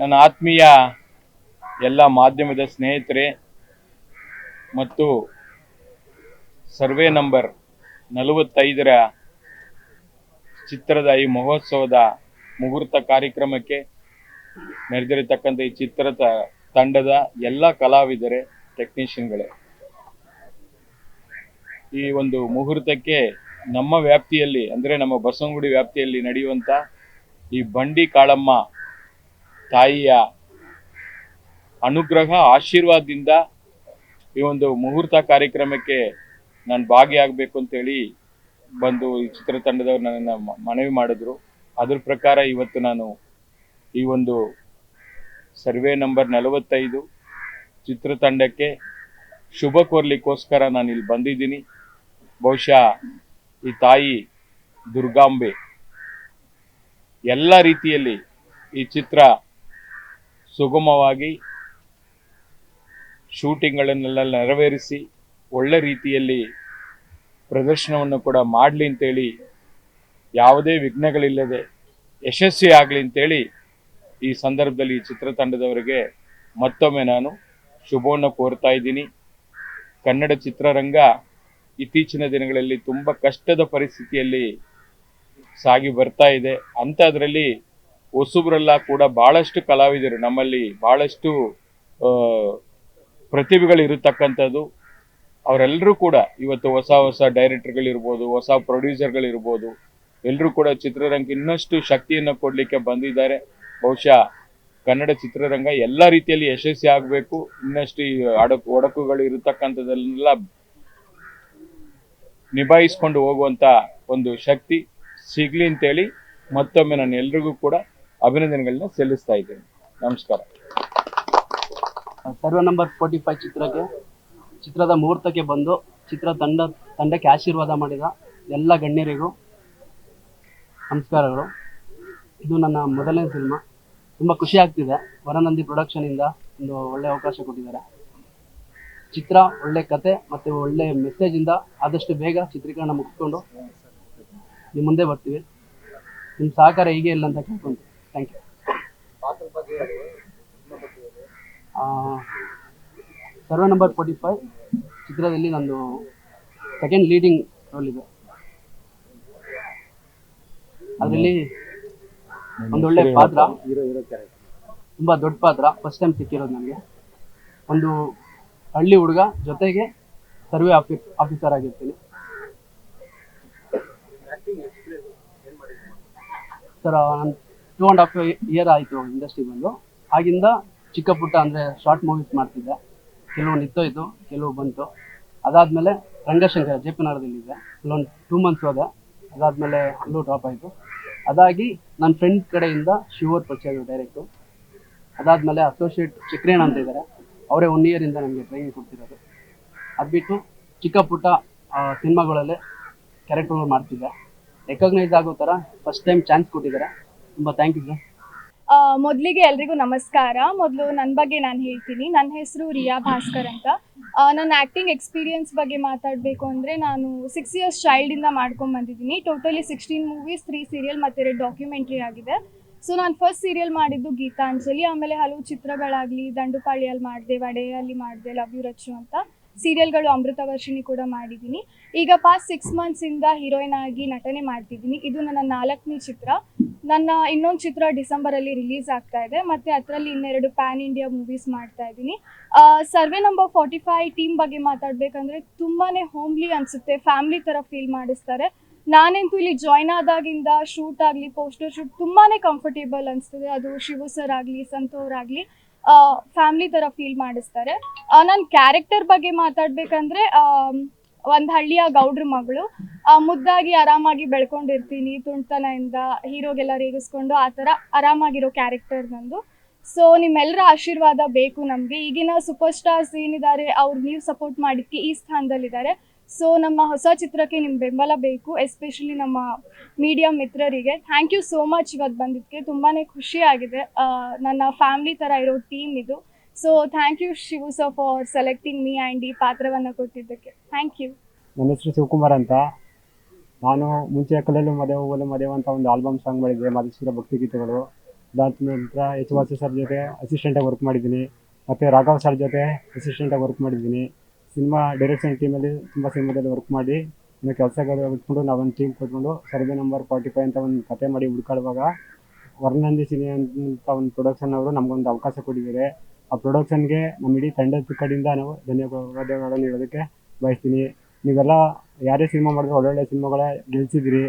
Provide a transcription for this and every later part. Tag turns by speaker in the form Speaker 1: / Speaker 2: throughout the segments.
Speaker 1: ನನ್ನ ಆತ್ಮೀಯ ಎಲ್ಲ ಮಾಧ್ಯಮದ ಸ್ನೇಹಿತರೆ ಮತ್ತು ಸರ್ವೆ ನಂಬರ್ ನಲವತ್ತೈದರ ಚಿತ್ರದ ಈ ಮಹೋತ್ಸವದ ಮುಹೂರ್ತ ಕಾರ್ಯಕ್ರಮಕ್ಕೆ ನೆರೆದಿರತಕ್ಕಂಥ ಈ ಚಿತ್ರದ ತಂಡದ ಎಲ್ಲ ಕಲಾವಿದರೆ ಟೆಕ್ನಿಷಿಯನ್ಗಳೇ ಈ ಒಂದು ಮುಹೂರ್ತಕ್ಕೆ ನಮ್ಮ ವ್ಯಾಪ್ತಿಯಲ್ಲಿ, ಅಂದರೆ ನಮ್ಮ ಬಸವನಗುಡಿ ವ್ಯಾಪ್ತಿಯಲ್ಲಿ ನಡೆಯುವಂಥ ಈ ಬಂಡಿ ಕಾಳಮ್ಮ ತಾಯಿಯ ಅನುಗ್ರಹ, ಆಶೀರ್ವಾದದಿಂದ ಈ ಒಂದು ಮುಹೂರ್ತ ಕಾರ್ಯಕ್ರಮಕ್ಕೆ ನಾನು ಭಾಗಿಯಾಗಬೇಕು ಅಂತೇಳಿ ಬಂದು ಈ ಚಿತ್ರತಂಡದವರು ನನ್ನನ್ನು ಮನವಿ ಮಾಡಿದ್ರು. ಅದ್ರ ಪ್ರಕಾರ ಇವತ್ತು ನಾನು ಈ ಒಂದು ಸರ್ವೆ ನಂಬರ್ ನಲವತ್ತೈದು ಚಿತ್ರತಂಡಕ್ಕೆ ಶುಭ ಕೋರ್ಲಿಕ್ಕೋಸ್ಕರ ನಾನು ಇಲ್ಲಿ ಬಂದಿದ್ದೀನಿ. ಬಹುಶಃ ಈ ತಾಯಿ ದುರ್ಗಾಂಬೆ ಎಲ್ಲ ರೀತಿಯಲ್ಲಿ ಈ ಚಿತ್ರ ಸುಗಮವಾಗಿ ಶೂಟಿಂಗ್ಗಳನ್ನೆಲ್ಲ ನೆರವೇರಿಸಿ ಒಳ್ಳೆ ರೀತಿಯಲ್ಲಿ ಪ್ರದರ್ಶನವನ್ನು ಕೂಡ ಮಾಡಲಿ ಅಂತೇಳಿ ಯಾವುದೇ ವಿಘ್ನಗಳಿಲ್ಲದೆ ಯಶಸ್ವಿ ಆಗಲಿ ಅಂತೇಳಿ ಈ ಸಂದರ್ಭದಲ್ಲಿ ಈ ಚಿತ್ರತಂಡದವರಿಗೆ ಮತ್ತೊಮ್ಮೆ ನಾನು ಶುಭವನ್ನು ಕೋರ್ತಾ ಇದ್ದೀನಿ. ಕನ್ನಡ ಚಿತ್ರರಂಗ ಇತ್ತೀಚಿನ ದಿನಗಳಲ್ಲಿ ತುಂಬ ಕಷ್ಟದ ಪರಿಸ್ಥಿತಿಯಲ್ಲಿ ಸಾಗಿ ಬರ್ತಾ ಇದೆ. ಅಂಥದ್ರಲ್ಲಿ ಹೊಸಬ್ರೆಲ್ಲ ಕೂಡ ಬಹಳಷ್ಟು ಕಲಾವಿದರು ನಮ್ಮಲ್ಲಿ ಬಹಳಷ್ಟು ಪ್ರತಿಭೆಗಳು ಇರತಕ್ಕಂಥದ್ದು. ಅವರೆಲ್ಲರೂ ಕೂಡ ಇವತ್ತು ಹೊಸ ಹೊಸ ಡೈರೆಕ್ಟರ್ಗಳಿರ್ಬೋದು, ಹೊಸ ಪ್ರೊಡ್ಯೂಸರ್ಗಳಿರ್ಬೋದು, ಎಲ್ಲರೂ ಕೂಡ ಚಿತ್ರರಂಗಕ್ಕೆ ಇನ್ನಷ್ಟು ಶಕ್ತಿಯನ್ನು ಕೊಡಲಿಕ್ಕೆ ಬಂದಿದ್ದಾರೆ. ಬಹುಶಃ ಕನ್ನಡ ಚಿತ್ರರಂಗ ಎಲ್ಲ ರೀತಿಯಲ್ಲಿ ಯಶಸ್ವಿ ಆಗಬೇಕು. ಇನ್ನಷ್ಟು ಈ ಅಡಕು, ಒಡಕುಗಳು ಇರತಕ್ಕಂಥದ್ದನ್ನೆಲ್ಲ ನಿಭಾಯಿಸ್ಕೊಂಡು ಹೋಗುವಂತ ಒಂದು ಶಕ್ತಿ ಸಿಗ್ಲಿ ಅಂತೇಳಿ ಮತ್ತೊಮ್ಮೆ ನಾನು ಎಲ್ರಿಗೂ ಕೂಡ ಅಭಿನಂದನೆಗಳನ್ನ ಸಲ್ಲಿಸ್ತಾ ಇದ್ದೇನೆ. ನಮಸ್ಕಾರ.
Speaker 2: ಸರ್ವೆ ನಂಬರ್ ಫೋರ್ಟಿ ಫೈವ್ ಚಿತ್ರಕ್ಕೆ, ಚಿತ್ರದ ಮುಹೂರ್ತಕ್ಕೆ ಬಂದು, ಚಿತ್ರ ತಂಡ, ತಂಡಕ್ಕೆ ಆಶೀರ್ವಾದ ಮಾಡಿದ ಎಲ್ಲ ಗಣ್ಯರಿಗೂ ನಮಸ್ಕಾರಗಳು. ಇದು ನನ್ನ ಮೊದಲನೇ ಸಿನಿಮಾ. ತುಂಬ ಖುಷಿ ಆಗ್ತಿದೆ. ವರನಂದಿ ಪ್ರೊಡಕ್ಷನಿಂದ ಒಂದು ಒಳ್ಳೆ ಅವಕಾಶ ಕೊಟ್ಟಿದ್ದಾರೆ. ಚಿತ್ರ, ಒಳ್ಳೆ ಕತೆ ಮತ್ತು ಒಳ್ಳೆ ಮೆಸೇಜಿಂದ ಆದಷ್ಟು ಬೇಗ ಚಿತ್ರೀಕರಣ ಮುಗಿಸ್ಕೊಂಡು ನಿಮ್ಮ ಮುಂದೆ ಬರ್ತೀವಿ. ನಿಮ್ಮ ಸಹಕಾರ ಹೀಗೆ ಇಲ್ಲ ಅಂತ ಕೇಳ್ಕೊಂತೀವಿ thank you survey number forty five ಚಿತ್ರದಲ್ಲಿ ನಂದು ಸೆಕೆಂಡ್ ಲೀಡಿಂಗ್ ರೋಲ್ ಇದೆ. ಅದರಲ್ಲಿ ಒಂದೊಳ್ಳೆ ಪಾತ್ರ, ತುಂಬ ದೊಡ್ಡ ಪಾತ್ರ ಫಸ್ಟ್ ಟೈಮ್ ಸಿಕ್ಕಿರೋದು ನನಗೆ. ಒಂದು ಹಳ್ಳಿ ಹುಡುಗ ಜೊತೆಗೆ ಸರ್ವೆ ಆಫೀಸ್ ಆಫೀಸರ್ ಆಗಿರ್ತೀನಿ. ಸರ್ ನಾನು ಟೂ ಆ್ಯಂಡ್ ಹಾಫ್ ಇಯರ್ ಆಯಿತು ಇಂಡಸ್ಟ್ರಿ ಬಂದು. ಆಗಿಂದ ಚಿಕ್ಕ ಪುಟ್ಟ ಅಂದರೆ ಶಾರ್ಟ್ ಮೂವೀಸ್ ಮಾಡ್ತಿದ್ದೆ. ಕೆಲವು ನಿಂತೋಯ್ತು, ಕೆಲವು ಬಂತು. ಅದಾದಮೇಲೆ ರಂಗಶಂಕರ ಜೆ ಪಿ ನಗರದಲ್ಲಿದ್ದೆ ಅಲ್ಲೊಂದು ಟೂ ಮಂತ್ಸ್ ಹೋದೆ. ಅದಾದಮೇಲೆ ಅಲ್ಲೂ ಡ್ರಾಪ್ ಆಯಿತು. ಅದಾಗಿ ನನ್ನ ಫ್ರೆಂಡ್ ಕಡೆಯಿಂದ ಶಿವರ್ ಪರಿಚಯ ಡೈರೆಕ್ಟು ಅದಾದಮೇಲೆ ಅಸೋಸಿಯೇಟ್ ಚಕ್ರೇಣ ಅಂತ ಇದ್ದಾರೆ ಅವರೇ ಒನ್ ಇಯರಿಂದ ನನಗೆ ಟ್ರೈನಿಂಗ್ ಕೊಡ್ತಿರೋದು. ಅದು ಬಿಟ್ಟು ಚಿಕ್ಕ ಪುಟ್ಟ ಸಿನಿಮಾಗಳಲ್ಲೇ ಕ್ಯಾರೆಕ್ಟರ್ಗಳು ಮಾಡ್ತಿದ್ದೆ. ರೆಕಗ್ನೈಸ್ ಆಗೋ ಥರ ಫಸ್ಟ್ ಟೈಮ್ ಚಾನ್ಸ್ ಕೊಟ್ಟಿದ್ದಾರೆ. ತುಂಬ ಥ್ಯಾಂಕ್ ಯು
Speaker 3: ಮೊದ್ಲಿಗೆ ಎಲ್ರಿಗೂ ನಮಸ್ಕಾರ. ಮೊದಲು ನನ್ನ ಬಗ್ಗೆ ನಾನು ಹೇಳ್ತೀನಿ. ನನ್ನ ಹೆಸರು ರಿಯಾ ಭಾಸ್ಕರ್ ಅಂತ. ನನ್ನ ಆ್ಯಕ್ಟಿಂಗ್ ಎಕ್ಸ್ಪೀರಿಯನ್ಸ್ ಬಗ್ಗೆ ಮಾತಾಡಬೇಕು ಅಂದರೆ ನಾನು ಸಿಕ್ಸ್ ಇಯರ್ಸ್ ಚೈಲ್ಡಿಂದ ಮಾಡ್ಕೊಂಡು ಬಂದಿದ್ದೀನಿ. Totally sixteen movies three serial ಮತ್ತು ಎರಡು ಡಾಕ್ಯುಮೆಂಟ್ರಿ ಆಗಿದೆ. ಸೊ ನಾನು ಫಸ್ಟ್ ಸೀರಿಯಲ್ ಮಾಡಿದ್ದು ಗೀತಾಂಜಲಿ ಆಮೇಲೆ ಹಲವು ಚಿತ್ರಗಳಾಗಲಿ ದಂಡುಪಾಳಿಯಲ್ಲಿ ಮಾಡಿದೆ, ವಡೆಯಲ್ಲಿ ಮಾಡಿದೆ, ಲವ್ ಯು ರಚ್ಚು ಅಂತ ಸೀರಿಯಲ್ಗಳು ಅಮೃತ ವರ್ಷಿಣಿ ಕೂಡ ಮಾಡಿದ್ದೀನಿ. ಈಗ ಪಾಸ್ಟ್ ಸಿಕ್ಸ್ ಮಂತ್ಸಿಂದ ಹೀರೋಯಿನ್ ಆಗಿ ನಟನೆ ಮಾಡ್ತಿದ್ದೀನಿ. ಇದು ನನ್ನ ನಾಲ್ಕನೇ ಚಿತ್ರ. ನನ್ನ ಇನ್ನೊಂದು ಚಿತ್ರ ಡಿಸೆಂಬರ್ ಅಲ್ಲಿ ರಿಲೀಸ್ ಆಗ್ತಾ ಇದೆ. ಮತ್ತೆ ಅದರಲ್ಲಿ ಇನ್ನೆರಡು ಪ್ಯಾನ್ ಇಂಡಿಯಾ ಮೂವೀಸ್ ಮಾಡ್ತಾ ಇದ್ದೀನಿ. Survey number forty five team ಬಗ್ಗೆ ಮಾತಾಡ್ಬೇಕಂದ್ರೆ ತುಂಬಾನೇ ಹೋಮ್ಲಿ ಅನ್ಸುತ್ತೆ. ಫ್ಯಾಮಿಲಿ ತರ ಫೀಲ್ ಮಾಡಿಸ್ತಾರೆ. ನಾನಂತೂ ಇಲ್ಲಿ ಜಾಯ್ನ್ ಆದಾಗಿಂದ ಶೂಟ್ ಆಗಲಿ, ಪೋಸ್ಟರ್ ಶೂಟ್ ತುಂಬಾನೇ ಕಂಫರ್ಟೇಬಲ್ ಅನಿಸ್ತದೆ. ಅದು ಶಿವು ಸರ್ ಆಗಲಿ ಸಂತೋರ್ ಆಗಲಿ ಫ್ಯಾಮಿಲಿ ಥರ ಫೀಲ್ ಮಾಡಿಸ್ತಾರೆ. ನನ್ನ ಕ್ಯಾರೆಕ್ಟರ್ ಬಗ್ಗೆ ಮಾತಾಡಬೇಕಂದ್ರೆ ಒಂದು ಹಳ್ಳಿಯ ಗೌಡ್ರ ಮಗಳು ಮುದ್ದಾಗಿ ಆರಾಮಾಗಿ ಬೆಳ್ಕೊಂಡಿರ್ತೀನಿ ತುಂಟತನದಿಂದ ಹೀರೋಗೆಲ್ಲ ರೇಗಿಸ್ಕೊಂಡು ಆ ಥರ ಆರಾಮಾಗಿರೋ ಕ್ಯಾರೆಕ್ಟರ್ ನಂದು. ಸೊ ನಿಮ್ಮೆಲ್ಲರ ಆಶೀರ್ವಾದ ಬೇಕು ನಮಗೆ. ಈಗಿನ ಸೂಪರ್ ಸ್ಟಾರ್ಸ್ ಏನಿದ್ದಾರೆ ಅವ್ರು ನೀವು ಸಪೋರ್ಟ್ ಮಾಡಿದ್ದಕ್ಕೆ ಈ ಸ್ಥಾನದಲ್ಲಿದ್ದಾರೆ. ಸೊ ನಮ್ಮ ಹೊಸ ಚಿತ್ರಕ್ಕೆ ನಿಮ್ಮ ಬೆಂಬಲ ಬೇಕು ಎಸ್ಪೆಷಲಿ ನಮ್ಮ ಮೀಡಿಯಾ ಮಿತ್ರರಿಗೆ. ಥ್ಯಾಂಕ್ ಯು ಸೋ ಮಚ್ ಇವತ್ತು ಬಂದಿದ್ದಕ್ಕೆ ತುಂಬಾ ಖುಷಿ ಆಗಿದೆ. ನನ್ನ ಫ್ಯಾಮಿಲಿ ಥರ ಇರೋ ಟೀಮ್ ಇದು. So thank you Shivu sir for selecting me and ಈ ಪಾತ್ರವನ್ನು ಕೊಟ್ಟಿದ್ದಕ್ಕೆ. ಥ್ಯಾಂಕ್ ಯು
Speaker 4: ನನ್ನ ಹೆಸರು ಶಿವಕುಮಾರ್ ಅಂತ. ನಾನು ಮುಂಚೆ ಕಲಲು ಮದುವೆ ಹೋಗಲು ಮದುವೆ ಅಂತ ಒಂದು ಆಲ್ಬಮ್ ಸಾಂಗ್ ಮಾಡಿದ್ದೆ ಮಧುಸೂರ ಭಕ್ತಿಗೀತೆಗಳು ಅದಾದ ನಂತರ ಎಚ್ ವಾಸು ಸರ್ ಜೊತೆ ಅಸಿಸ್ಟೆಂಟಾಗಿ ವರ್ಕ್ ಮಾಡಿದ್ದೀನಿ. ಮತ್ತು ರಾಘವ್ ಸರ್ ಜೊತೆ ಅಸಿಸ್ಟೆಂಟಾಗಿ ವರ್ಕ್ ಮಾಡಿದ್ದೀನಿ. ಸಿನಿಮಾ ಡೈರೆಕ್ಷನ್ ಟೀಮಲ್ಲಿ ತುಂಬ ಸಿನಿಮಾದಲ್ಲಿ ವರ್ಕ್ ಮಾಡಿ, ಇನ್ನು ಕೆಲಸಗಳು ಬಿಟ್ಕೊಂಡು ನಾವೊಂದು ಟೀಮ್ ಕೊಟ್ಕೊಂಡು ಸರ್ವೆ ನಂಬರ್ ಫಾರ್ಟಿ ಫೈವ್ ಅಂತ ಒಂದು ಕತೆ ಮಾಡಿ ಹುಡ್ಕಾಡುವಾಗ ವರ್ಣಂದಿ ಸಿನಿ ಅಂತ ಒಂದು ಪ್ರೊಡಕ್ಷನ್ ಅವರು ನಮಗೊಂದು ಅವಕಾಶ ಕೊಟ್ಟಿದ್ದಾರೆ. ಆ ಪ್ರೊಡಕ್ಷನ್ಗೆ ನಮ್ಮ ಇಡೀ ತಂಡದ ಕಡೆಯಿಂದ ನಾವು ಧನ್ಯವಾದಗಳನ್ನು ಹೇಳೋದಕ್ಕೆ ಬಯಸ್ತೀನಿ. ನೀವೆಲ್ಲ ಯಾರೇ ಸಿನಿಮಾ ಮಾಡಿದ್ರು ಒಳ್ಳೊಳ್ಳೆ ಸಿನಿಮಾಗಳೇ ಗೆಲ್ಸಿದಿರಿ.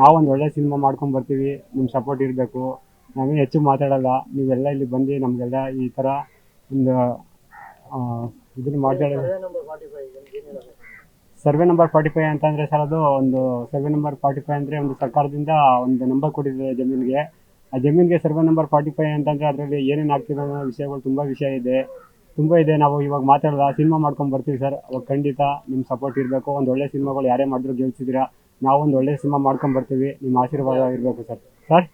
Speaker 4: ನಾವು ಒಂದು ಒಳ್ಳೆ ಸಿನಿಮಾ ಮಾಡ್ಕೊಂಡು ಬರ್ತೀವಿ. ನಿಮ್ಮ ಸಪೋರ್ಟ್ ಇರಬೇಕು. ನಾವೇನು ಹೆಚ್ಚು ಮಾತಾಡಲ್ಲ. ನೀವೆಲ್ಲ ಇಲ್ಲಿ ಬಂದು ನಮಗೆಲ್ಲ ಈ ಥರ ಒಂದು ಇದನ್ನು ಮಾತಾಡೋ ಸರ್ವೆ ನಂಬರ್ ಫಾರ್ಟಿ ಫೈವ್ ಅಂತಂದರೆ ಸರ್ ಅದು ಒಂದು ಸರ್ವೆ ನಂಬರ್ ಫಾರ್ಟಿ ಫೈವ್ ಅಂದರೆ ಒಂದು ಸರ್ಕಾರದಿಂದ ಒಂದು ನಂಬರ್ ಕೊಟ್ಟಿದ್ದಾರೆ ಜಮೀನಿಗೆ. ಆ ಜಮೀನಿಗೆ ಸರ್ವೆ ನಂಬರ್ ಫಾರ್ಟಿ ಫೈವ್ ಅಂತಂದರೆ ಅದರಲ್ಲಿ ಏನೇನು ಆಗ್ತಿದೆ ಅನ್ನೋ ವಿಷಯಗಳು ತುಂಬ ವಿಷಯ ಇದೆ. ತುಂಬ ಇದೆ. ನಾವು ಇವಾಗ ಮಾತಾಡಲ್ಲ ಸಿನಿಮಾ ಮಾಡ್ಕೊಂಡು ಬರ್ತೀವಿ ಸರ್. ಅವಾಗ ಖಂಡಿತ ನಿಮ್ಮ ಸಪೋರ್ಟ್ ಇರಬೇಕು. ಒಂದು ಒಳ್ಳೆ ಸಿನಿಮಾಗಳು ಯಾರೇ ಮಾಡಿದ್ರು ಗೆಲ್ಸಿದ್ದೀರಾ, ನಾವು ಒಂದು ಒಳ್ಳೆ ಸಿನಿಮಾ ಮಾಡ್ಕೊಂಡು ಬರ್ತೀವಿ. ನಿಮ್ಮ ಆಶೀರ್ವಾದ ಇರಬೇಕು ಸರ್. ಸರ್?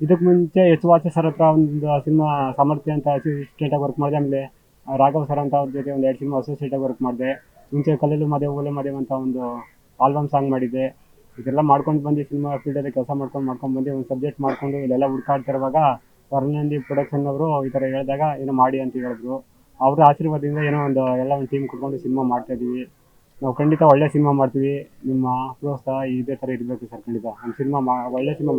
Speaker 4: ಇದಕ್ಕೆ ಮುಂಚೆ ಎಚ್ ವಾಚ ಸರ್ ಹತ್ರ ಒಂದು ಸಿನಿಮಾ ಸಾಮರ್ಥ್ಯ ಅಂತ ಅಸಿಸ್ಟೆಂಟಾಗಿ ವರ್ಕ್ ಮಾಡಿದೆ. ಆಮೇಲೆ ರಾಘವ್ ಸರ್ ಅಂತ ಅವ್ರ ಜೊತೆ ಒಂದು ಎರಡು ಸಿನಿಮಾ ಅಸೋಸಿಯೇಟಾಗಿ ವರ್ಕ್ ಮಾಡಿದೆ. ಮುಂಚೆ ಕಲ್ಲಲು ಮದುವೆ, ಓಲೆ ಮದುವೆ ಅಂತ ಒಂದು ಆಲ್ಬಮ್ ಸಾಂಗ್ ಮಾಡಿದ್ದೆ. ಇದೆಲ್ಲ ಮಾಡ್ಕೊಂಡು ಬಂದು ಸಿನಿಮಾ ಫೀಲ್ಡಲ್ಲಿ ಕೆಲಸ ಮಾಡ್ಕೊಂಡು ಮಾಡ್ಕೊಂಡು ಬಂದು ಒಂದು ಸಬ್ಜೆಕ್ಟ್ ಮಾಡ್ಕೊಂಡು ಇಲ್ಲೆಲ್ಲ ಹುಡ್ಕಾಡ್ತಿರುವಾಗ ವರ್ಣಂದಿ ಪ್ರೊಡಕ್ಷನ್ ಅವರು ಈ ಥರ ಹೇಳಿದಾಗ ಏನೋ ಮಾಡಿ ಅಂತ ಹೇಳಿದ್ರು. ಅವ್ರ ಆಶೀರ್ವಾದದಿಂದ ಏನೋ ಒಂದು ಎಲ್ಲ ಒಂದು ಟೀಮ್ ಕುಟ್ಕೊಂಡು ಸಿನಿಮಾ ಮಾಡ್ತಾ ಇದೀವಿ. ನಾವು ಖಂಡಿತ ಒಳ್ಳೆ ಸಿನಿಮಾ ಮಾಡ್ತೀವಿ. ನಿಮ್ಮ ಪ್ರೋತ್ಸಾಹ ಇದೇ ಥರ ಇರಬೇಕು ಸರ್ ಖಂಡಿತ. ನಮ್ಮ ಸಿನಿಮಾ ಮಾ, ಒಳ್ಳೆ ಸಿನಿಮಾ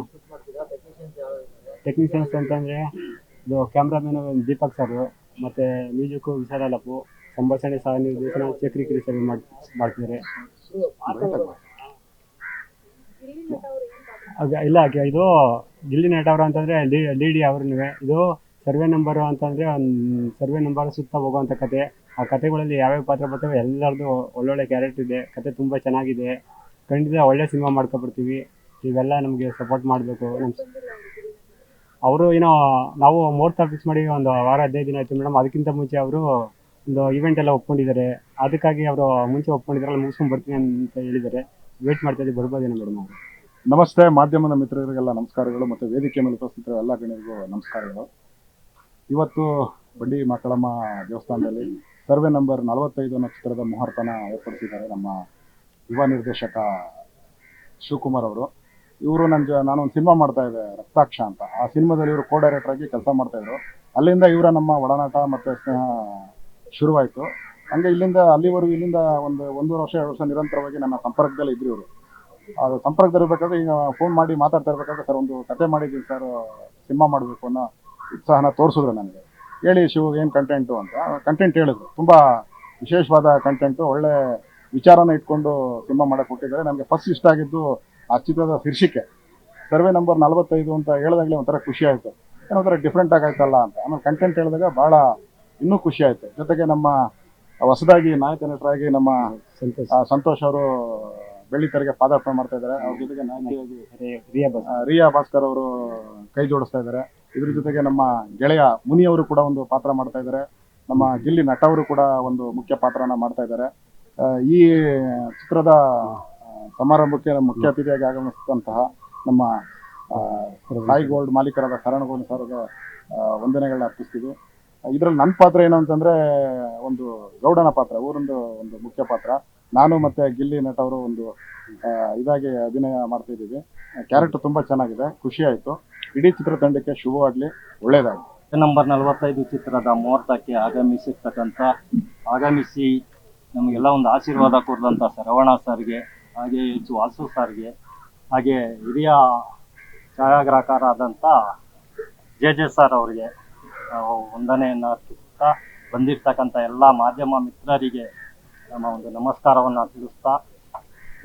Speaker 4: ಟೆಕ್ನಿಷಿಯನ್ಸ್ ಅಂತಂದರೆ ಇದು ಕ್ಯಾಮ್ರಾಮನ್ ದೀಪಕ್ ಸರ್ ಮತ್ತು ಮ್ಯೂಸಿಕ್ಕು ವಿಶಾಲಪ್ಪು ಸಂಭಾಷಣೆ ಸಹ ನಿರ್ದೇಶನ ಚಕ್ರಿ ಕಿರಿ ಸರ್ ಮಾಡಿ ಮಾಡ್ತಿದ್ದಾರೆ. ಇಲ್ಲ ಇದು ಗಿಲ್ಲಿ ನಟವರು ಅಂತಂದ್ರೆ ಡಿ ಡಿ ಅವ್ರನ್ನುವೆ. ಇದು ಸರ್ವೆ ನಂಬರು ಅಂತಂದ್ರೆ ಸರ್ವೆ ನಂಬರ್ ಸುತ್ತ ಹೋಗುವಂತ ಕತೆ. ಆ ಕತೆಗಳಲ್ಲಿ ಯಾವ್ಯಾವ ಪಾತ್ರ ಬರ್ತವೆ ಎಲ್ಲರದು ಒಳ್ಳೊಳ್ಳೆ ಕ್ಯಾರೆಕ್ಟರ್ ಇದೆ, ಕತೆ ತುಂಬ ಚೆನ್ನಾಗಿದೆ. ಖಂಡಿತ ಒಳ್ಳೆ ಸಿನಿಮಾ ಮಾಡ್ಕೊಬಿಡ್ತೀವಿ. ಇವೆಲ್ಲ ನಮಗೆ ಸಪೋರ್ಟ್ ಮಾಡಬೇಕು. ನಮ್ಮ ಅವರು ಏನೋ, ನಾವು ಮುಹೂರ್ತ ಫಿಕ್ಸ್ ಮಾಡಿ ಒಂದು ವಾರ ಹದಿನೈದು ದಿನ ಆಯಿತು ಮೇಡಮ್. ಅದಕ್ಕಿಂತ ಮುಂಚೆ ಅವರು ಒಂದು ಇವೆಂಟ್ ಎಲ್ಲ ಒಪ್ಕೊಂಡಿದ್ದಾರೆ. ಅದಕ್ಕಾಗಿ ಅವರು ಮುಂಚೆ ಒಪ್ಕೊಂಡಿದ್ರಲ್ಲ ಮುಗಿಸ್ಕೊಂಡು ಬರ್ತೀನಿ ಅಂತ ಹೇಳಿದ್ದಾರೆ. ವೇಟ್ ಮಾಡ್ತಾ ಇದ್ದೀವಿ. ಬರ್ಬೋದೇನೋ ಮೇಡಮ್ ಅವರು?
Speaker 5: ನಮಸ್ತೆ, ಮಾಧ್ಯಮದ ಮಿತ್ರರಿಗೆಲ್ಲ ನಮಸ್ಕಾರಗಳು ಮತ್ತು ವೇದಿಕೆ ಮೇಲೆ ಉಪಸ್ಥಿತರ ಎಲ್ಲ ಗಣ್ಯರಿಗೂ ನಮಸ್ಕಾರಗಳು. ಇವತ್ತು ಬಂಡಿ ಮಕ್ಕಳಮ್ಮ ದೇವಸ್ಥಾನದಲ್ಲಿ ಸರ್ವೆ ನಂಬರ್ ನಲವತ್ತೈದು ನಕ್ಷತ್ರದ ಮುಹೂರ್ತನ ಏರ್ಪಡಿಸಿದ್ದಾರೆ ನಮ್ಮ ಯುವ ನಿರ್ದೇಶಕ ಶಿವಕುಮಾರ್ ಅವರು. ಇವರು ನನ್ನ ನಾನೊಂದು ಸಿನಿಮಾ ಮಾಡ್ತಾ ಇದ್ದೆ, ರಕ್ತಾಕ್ಷ ಅಂತ. ಆ ಸಿನಿಮಾದಲ್ಲಿ ಇವರು ಕೋ ಡೈರೆಕ್ಟರ್ ಆಗಿ ಕೆಲಸ ಮಾಡ್ತಾ ಇದ್ರು. ಅಲ್ಲಿಂದ ಇವರ ನಮ್ಮ ಒಡನಾಟ ಮತ್ತು ಸ್ನೇಹ ಶುರುವಾಯಿತು. ಹಂಗೆ ಇಲ್ಲಿಂದ ಅಲ್ಲಿವರೆಗೂ ಇಲ್ಲಿಂದ ಒಂದು ಒಂದೂವರೆ ವರ್ಷ, ಎರಡು ವರ್ಷ ನಿರಂತರವಾಗಿ ನನ್ನ ಸಂಪರ್ಕದಲ್ಲಿ ಇದ್ರು ಇವರು. ಅದು ಸಂಪರ್ಕದಲ್ಲಿ ಇರಬೇಕಾದ್ರೆ ಈಗ ಫೋನ್ ಮಾಡಿ ಮಾತಾಡ್ತಾ ಇರ್ಬೇಕಾದ್ರೆ ಸರ್ ಒಂದು ಕತೆ ಮಾಡಿದ್ದೀವಿ ಸರ್, ಸಿನಿಮಾ ಮಾಡಬೇಕು ಅನ್ನೋ ಉತ್ಸಾಹನ ತೋರಿಸಿದ್ರು ನನಗೆ. ಹೇಳಿ ಶಿವ, ಏನು ಕಂಟೆಂಟು ಅಂತ. ಕಂಟೆಂಟ್ ಹೇಳಿದ್ರು. ತುಂಬ ವಿಶೇಷವಾದ ಕಂಟೆಂಟು ಒಳ್ಳೆ ವಿಚಾರನ ಇಟ್ಕೊಂಡು ಸಿನಿಮಾ ಮಾಡಕ್ಕೆ ಕೊಟ್ಟಿದ್ದಾರೆ. ನನಗೆ ಫಸ್ಟ್ ಇಷ್ಟ ಆಗಿದ್ದು ಆ ಚಿತ್ರದ ಶೀರ್ಷಿಕೆ. ಸರ್ವೆ ನಂಬರ್ ನಲವತ್ತೈದು ಅಂತ ಹೇಳಿದಾಗಲೇ ಒಂಥರ ಖುಷಿ ಆಯಿತು. ಏನೋ ಒಂಥರ ಡಿಫ್ರೆಂಟ್ ಆಗೈತಲ್ಲ ಅಂತ. ಆಮೇಲೆ ಕಂಟೆಂಟ್ ಹೇಳಿದಾಗ ಭಾಳ ಇನ್ನೂ ಖುಷಿ ಆಯಿತು. ಜೊತೆಗೆ ನಮ್ಮ ಹೊಸದಾಗಿ ನಾಯಕ ನಟರಾಗಿ ನಮ್ಮ
Speaker 4: ಸಂತೋಷ.
Speaker 5: ಅವರು ಬೆಳ್ಳಿತೆರೆಗೆ ಪಾದಾರ್ಪಣೆ ಮಾಡ್ತಾ ಇದ್ದಾರೆ. ಅವ್ರ ಜೊತೆಗೆ ನಾಯಕಿಯಾಗಿ
Speaker 4: ರಿಯಾ
Speaker 5: ಭಾಸ್ಕರ್. ಅವರು ಕೈ ಜೋಡಿಸ್ತಾ ಇದ್ದಾರೆ. ಇದ್ರ ಜೊತೆಗೆ ನಮ್ಮ ಗೆಳೆಯ ಮುನಿ ಅವರು ಕೂಡ ಒಂದು ಪಾತ್ರ ಮಾಡ್ತಾ ಇದ್ದಾರೆ. ನಮ್ಮ ಗಿಲ್ಲಿ ನಟ ಅವರು ಕೂಡ ಒಂದು ಮುಖ್ಯ ಪಾತ್ರನ ಮಾಡ್ತಾ ಇದ್ದಾರೆ. ಈ ಚಿತ್ರದ ಸಮಾರಂಭಕ್ಕೆ ಮುಖ್ಯ ಅತಿಥಿಯಾಗಿ ಆಗಮಿಸಿದಂತಹ ನಮ್ಮ ಸಾಯಿ ಗೋಲ್ಡ್ ಮಾಲೀಕರಾದ ಶರಣಗೋಲ್ಡ್ ಸರ್ಗೆ ವಂದನೆಗಳನ್ನ ಅರ್ಪಿಸ್ತೀವಿ. ಇದರಲ್ಲಿ ನನ್ನ ಪಾತ್ರ ಏನು ಅಂತಂದ್ರೆ, ಒಂದು ಗೌಡನ ಪಾತ್ರ, ಊರೊಂದು ಒಂದು ಮುಖ್ಯ ಪಾತ್ರ. ನಾನು ಮತ್ತೆ ಗಿಲ್ಲಿ ನಟ ಅವರು ಒಂದು ಇದಾಗಿ ಅಭಿನಯ ಮಾಡ್ತಾ ಇದ್ದೀವಿ. ಕ್ಯಾರೆಕ್ಟರ್ ತುಂಬಾ ಚೆನ್ನಾಗಿದೆ, ಖುಷಿ ಆಯ್ತು. ಇಡೀ ಚಿತ್ರತಂಡಕ್ಕೆ ಶುಭವಾಗ್ಲಿ, ಒಳ್ಳೇದಾಗಲಿ.
Speaker 6: ನಂಬರ್ ನಲವತ್ತೈದು ಚಿತ್ರದ ಮುಹೂರ್ತಕ್ಕೆ ಆಗಮಿಸಿರ್ತಕ್ಕಂಥ ಆಗಮಿಸಿ ನಮಗೆಲ್ಲ ಒಂದು ಆಶೀರ್ವಾದ ಕೊಡಿದಂಥ ಶರವಣ ಸರ್ಗೆ, ಹಾಗೆ ಎಚ್ ವಾಸು ಸರ್ಗೆ, ಹಾಗೆ ಹಿರಿಯ ಛಾಯಾಗ್ರಾಹಕರಾದಂಥ ಜೆ ಜೆ ಸರ್ ಅವರಿಗೆ ವಂದನೆಯನ್ನು ಅರ್ಪಿಸ್ತಾ ಬಂದಿರ್ತಕ್ಕಂಥ ಎಲ್ಲ ಮಾಧ್ಯಮ ಮಿತ್ರರಿಗೆ ನಮ್ಮ ಒಂದು ನಮಸ್ಕಾರವನ್ನು ತಿಳಿಸ್ತಾ,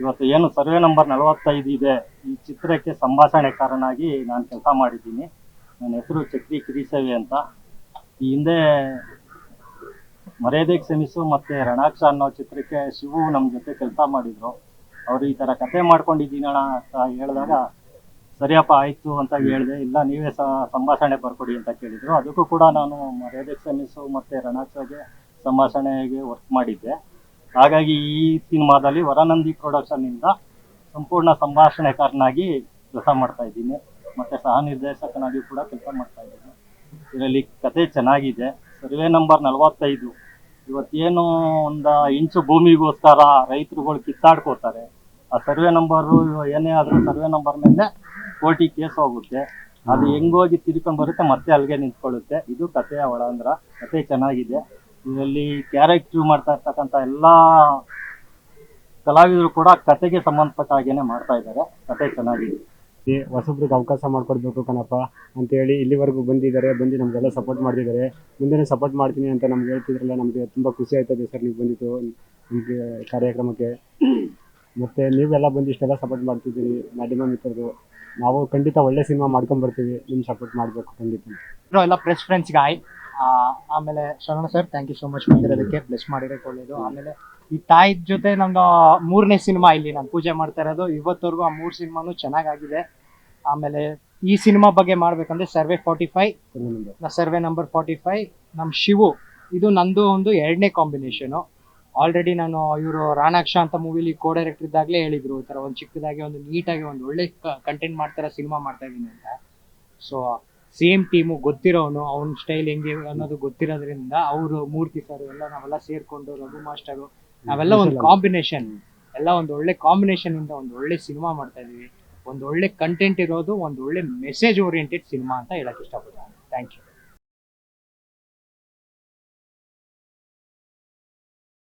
Speaker 6: ಇವತ್ತು ಏನು ಸರ್ವೆ ನಂಬರ್ ನಲವತ್ತೈದು ಇದೆ, ಈ ಚಿತ್ರಕ್ಕೆ ಸಂಭಾಷಣೆ ಕಾರಣಾಗಿ ನಾನು ಕೆಲಸ ಮಾಡಿದ್ದೀನಿ. ನನ್ನ ಹೆಸರು ಚಕ್ರಿ ಕಿರಿಸೇವೆ ಅಂತ. ಈ ಹಿಂದೆ ಮರ್ಯಾದೆಗೆ ಕ್ಷಮಿಸು ಮತ್ತೆ ರಣಾಕ್ಷ ಅನ್ನೋ ಚಿತ್ರಕ್ಕೆ ಶಿವು ನಮ್ಮ ಜೊತೆ ಕೆಲಸ ಮಾಡಿದ್ರು. ಅವರು ಈ ಥರ ಕತೆ ಮಾಡ್ಕೊಂಡಿದ್ದೀನಣ್ಣ ಅಂತ ಹೇಳಿದಾಗ ಸರಿಯಪ್ಪ ಆಯಿತು ಅಂತ ಹೇಳಿದೆ. ಇಲ್ಲ ನೀವೇ ಸಂಭಾಷಣೆ ಬರ್ಕೊಡಿ ಅಂತ ಕೇಳಿದ್ರು. ಅದಕ್ಕೂ ಕೂಡ ನಾನು ಮರ್ಯಾದೆ ಮತ್ತೆ ಮತ್ತು ರಣಾಕ್ಷಗೆ ಸಂಭಾಷಣೆಗೆ ವರ್ಕ್ ಮಾಡಿದ್ದೆ. ಹಾಗಾಗಿ ಈ ಸಿನಿಮಾದಲ್ಲಿ ವರನಂದಿ ಪ್ರೊಡಕ್ಷನ್ನಿಂದ ಸಂಪೂರ್ಣ ಸಂಭಾಷಣೆಕಾರನಾಗಿ ಕೆಲಸ ಮಾಡ್ತಾ ಇದ್ದೀನಿ. ಮತ್ತು ಸಹ ನಿರ್ದೇಶಕನಾಗಿ ಕೂಡ ಕೆಲಸ ಮಾಡ್ತಾ ಇದ್ದೀನಿ. ಇದರಲ್ಲಿ ಕತೆ ಚೆನ್ನಾಗಿದೆ. ಸರ್ವೆ ನಂಬರ್ ನಲವತ್ತೈದು. ಇವತ್ತೇನು ಒಂದು ಇಂಚು ಭೂಮಿಗೋಸ್ಕರ ರೈತರುಗಳು ಕಿತ್ತಾಡ್ಕೋತಾರೆ. ಆ ಸರ್ವೆ ನಂಬರು ಏನೇ ಆದರೂ ಸರ್ವೆ ನಂಬರ್ ಮೇಲೆ ಕೋರ್ಟಿಗೆ ಕೇಸ್ ಹೋಗುತ್ತೆ. ಅದು ಹೆಂಗೋಗಿ ತಿರ್ಕೊಂಡ್ ಬರುತ್ತೆ ಮತ್ತೆ ಅಲ್ಲಿಗೆ ನಿಂತ್ಕೊಳ್ಳುತ್ತೆ. ಇದು ಕಥೆಯ ಒಳಾಂದ್ರ ಕತೆ ಚೆನ್ನಾಗಿದೆ. ಇದರಲ್ಲಿ ಕ್ಯಾರೆಕ್ಟರ್ ಮಾಡ್ತಾ ಇರ್ತಕ್ಕಂಥ ಎಲ್ಲಾ ಕಲಾವಿದರು ಕೂಡ ಕತೆಗೆ ಸಂಬಂಧಪಟ್ಟ ಹಾಗೇನೆ ಮಾಡ್ತಾ ಇದ್ದಾರೆ. ಕತೆ ಚೆನ್ನಾಗಿದೆ.
Speaker 4: ಹೊಸಬ್ರಿಗೆ ಅವಕಾಶ ಮಾಡಿಕೊಡ್ಬೇಕು ಕಣಪ್ಪ ಅಂತೇಳಿ ಇಲ್ಲಿವರೆಗೂ ಬಂದಿದ್ದಾರೆ. ಬಂದು ನಮಗೆಲ್ಲ ಸಪೋರ್ಟ್ ಮಾಡಿದ್ದಾರೆ ಮುಂದೆ ಸಪೋರ್ಟ್ ಮಾಡ್ತೀನಿ ಅಂತ ನಮ್ಗೆ ಹೇಳ್ತಿದ್ರಲ್ಲ ನಮಗೆ ತುಂಬ ಖುಷಿ ಆಯ್ತದೆ ಸರ್ ನೀವು ಬಂದಿದ್ದು ನಮಗೆ ಕಾರ್ಯಕ್ರಮಕ್ಕೆ. ಮತ್ತು ನೀವೆಲ್ಲ ಬಂದು ಇಷ್ಟೆಲ್ಲ ಸಪೋರ್ಟ್ ಮಾಡ್ತಿದ್ದೀರಿ ಮಾಧ್ಯಮ ಮಿತ್ರರು ನಾವು ಖಂಡಿತ ಒಳ್ಳೆ ಸಿನಿಮಾ ಮಾಡ್ಕೊಂಡ್ ಬರ್ತೀವಿ ನಿಮ್ಮ ಸಪೋರ್ಟ್ ಮಾಡಬೇಕು ಖಂಡಿತ.
Speaker 7: ಇರೋ ಎಲ್ಲ ಪ್ರೆಸ್ ಫ್ರೆಂಡ್ಸ್ಗೆ ಆಯ್. ಆಮೇಲೆ Sharana sir thank you so much ಬಂದಿರೋದಕ್ಕೆ bless ಮಾಡಿರೋಕೆ ಕೊಳ್ಳೋದು ಆಮೇಲೆ ಈ ತಾಯಿ ಜೊತೆ ನಮ್ದು ಮೂರನೇ ಸಿನಿಮಾ ಇಲ್ಲಿ ನಾನು ಪೂಜೆ ಮಾಡ್ತಾ ಇರೋದು. ಇವತ್ತವರೆಗೂ ಆ ಮೂರು ಸಿನಿಮಾನು ಚೆನ್ನಾಗಾಗಿದೆ. ಆಮೇಲೆ ಈ ಸಿನಿಮಾ ಬಗ್ಗೆ ಮಾಡ್ಬೇಕಂದ್ರೆ survey forty five survey number forty five ನಮ್ಮ ಶಿವು. ಇದು ನಂದು ಒಂದು ಎರಡನೇ ಕಾಂಬಿನೇಷನು ಆಲ್ರೆಡಿ ನಾನು ಇವರು ರಾಣಾಕ್ಷ ಅಂತ ಮೂವಿಲಿ ಕೋ ಡೈರೆಕ್ಟರ್ ಇದ್ದಾಗಲೇ ಹೇಳಿದ್ರು ಈ ಥರ ಒಂದು ಚಿಕ್ಕದಾಗಿ ಒಂದು ನೀಟಾಗಿ ಒಂದು ಒಳ್ಳೆ ಕಂಟೆಂಟ್ ಮಾಡ್ತಾರ ಸಿನಿಮಾ ಮಾಡ್ತಾ ಇದ್ದೀನಿ ಅಂತ. ಸೊ ಸೇಮ್ ಟೀಮು ಗೊತ್ತಿರೋನು ಅವ್ನ ಸ್ಟೈಲ್ ಹೆಂಗೆ ಅನ್ನೋದು ಗೊತ್ತಿರೋದ್ರಿಂದ ಅವರು ಮೂರ್ತಿ ಸರ್ ಎಲ್ಲ ನಾವೆಲ್ಲ ಸೇರ್ಕೊಂಡು ರಘು ಮಾಸ್ಟರು ನಾವೆಲ್ಲ ಒಂದು ಕಾಂಬಿನೇಷನ್ ಎಲ್ಲ ಒಂದು ಒಳ್ಳೆ ಕಾಂಬಿನೇಷನ್ ಇಂದ ಒಂದು ಒಳ್ಳೆ ಸಿನಿಮಾ ಮಾಡ್ತಾ ಇದೀವಿ ಒಂದು ಒಳ್ಳೆ ಕಂಟೆಂಟ್ ಇರೋದು ಒಂದು ಒಳ್ಳೆ ಮೆಸೇಜ್ ಓರಿಯೆಂಟೆಡ್ ಸಿನಿಮಾ ಅಂತ ಹೇಳಕ್ ಇಷ್ಟಪಡ್ತೀನಿ. Thank you